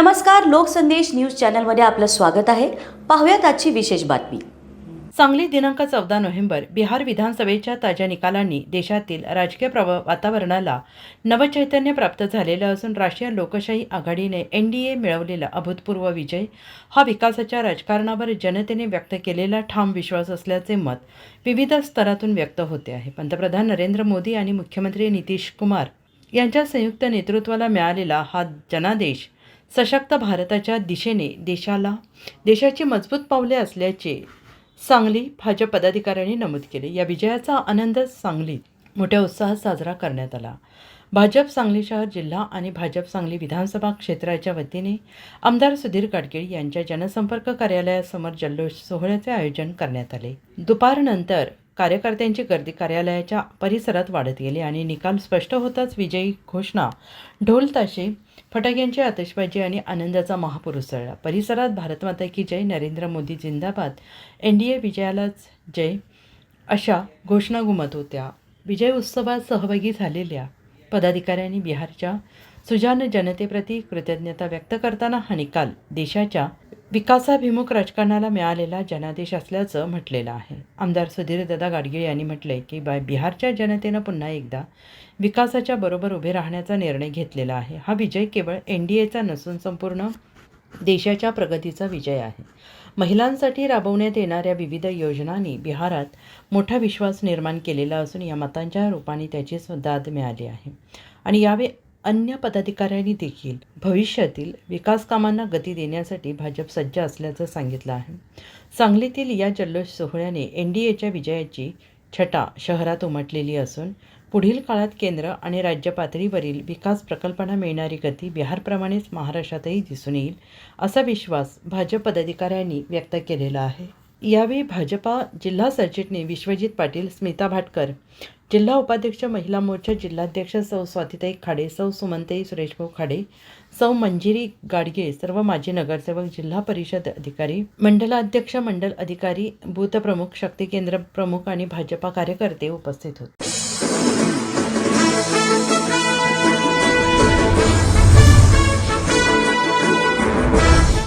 नमस्कार लोकसंदेश न्यूज चॅनलमध्ये आपलं स्वागत आहे. पाहूयात आजची विशेष बातमी. सांगली दिनांक चौदा नोव्हेंबर बिहार विधानसभेच्या ताज्या निकालांनी देशातील राजकीय प्रव वातावरणाला नवचैतन्य प्राप्त झालेलं असून राष्ट्रीय लोकशाही आघाडीने एन डी ए मिळवलेला अभूतपूर्व विजय हा विकासाच्या राजकारणावर जनतेने व्यक्त केलेला ठाम विश्वास असल्याचे मत विविध स्तरातून व्यक्त होते आहे. पंतप्रधान नरेंद्र मोदी आणि मुख्यमंत्री नितीश कुमार यांच्या संयुक्त नेतृत्वाला मिळालेला हा जनादेश सशक्त भारताच्या दिशेने देशाला देशाची मजबूत पावले असल्याचे सांगली भाजप पदाधिकाऱ्यांनी नमूद केले. या विजयाचा आनंद सांगलीत मोठ्या उत्साहात साजरा करण्यात आला. भाजप सांगली शहर जिल्हा आणि भाजप सांगली विधानसभा क्षेत्राच्या वतीने आमदार सुधीर गाडगीळ यांच्या जनसंपर्क कार्यालयासमोर जल्लोष सोहळ्याचे आयोजन करण्यात आले. दुपारनंतर कार्यकर्त्यांची गर्दी कार्यालयाच्या परिसरात वाढत गेली आणि निकाल स्पष्ट होताच विजयी घोषणा. ढोल ताशे फटाक्यांची आतषबाजी आणि आनंदाचा महापूर उसळला परिसरात भारतमाता की जय नरेंद्र मोदी जिंदाबाद. एन डी ए विजयालाच जय अशा घोषणा घुमत होत्या. विजय उत्सवात सहभागी झालेल्या पदाधिकाऱ्यांनी बिहारच्या सुजान जनतेप्रती कृतज्ञता व्यक्त करताना हा निकाल देशाच्या विकासाभिमुख राजकारणाला मिळालेला जनादेश असल्याचं म्हटलेलं आहे. आमदार सुधीरदादा गाडगीळ यांनी म्हटलंय की बा बिहारच्या जनतेनं पुन्हा एकदा विकासाच्या बरोबर उभे राहण्याचा निर्णय घेतलेला आहे. हा विजय केवळ एन डी एचा नसून संपूर्ण देशाच्या प्रगतीचा विजय आहे. महिलांसाठी राबवण्यात येणाऱ्या विविध योजनांनी बिहारात मोठा विश्वास निर्माण केलेला असून या मतांच्या रूपाने त्याची दाद मिळाली आहे. आणि यावे अन्य पदाधिकाऱ्यांनी देखील भविष्यातील विकासकामांना गती देण्यासाठी भाजप सज्ज असल्याचं सांगितलं आहे. सांगलीतील या जल्लोष सोहळ्याने एन डी एच्या विजयाची छटा शहरात उमटलेली असून पुढील काळात केंद्र आणि राज्य पातळीवरील विकास प्रकल्पांना मिळणारी गती बिहारप्रमाणेच महाराष्ट्रातही दिसून येईल असा विश्वास भाजप पदाधिकाऱ्यांनी व्यक्त केलेला आहे. यावेळी भाजपा जिल्हा सरचिटणी विश्वजित पाटील स्मिता भाटकर जिल्हा उपाध्यक्ष महिला मोर्चा जिल्हाध्यक्ष सौ स्वातिताई खाडे सौ सुमंताई सुरेशभाऊ खाडे सौ मंजिरी गाडगे सर्व माजी नगरसेवक जिल्हा परिषद अधिकारी मंडलाध्यक्ष मंडल अधिकारी बूथप्रमुख शक्ती केंद्र प्रमुख आणि भाजपा कार्यकर्ते उपस्थित होते.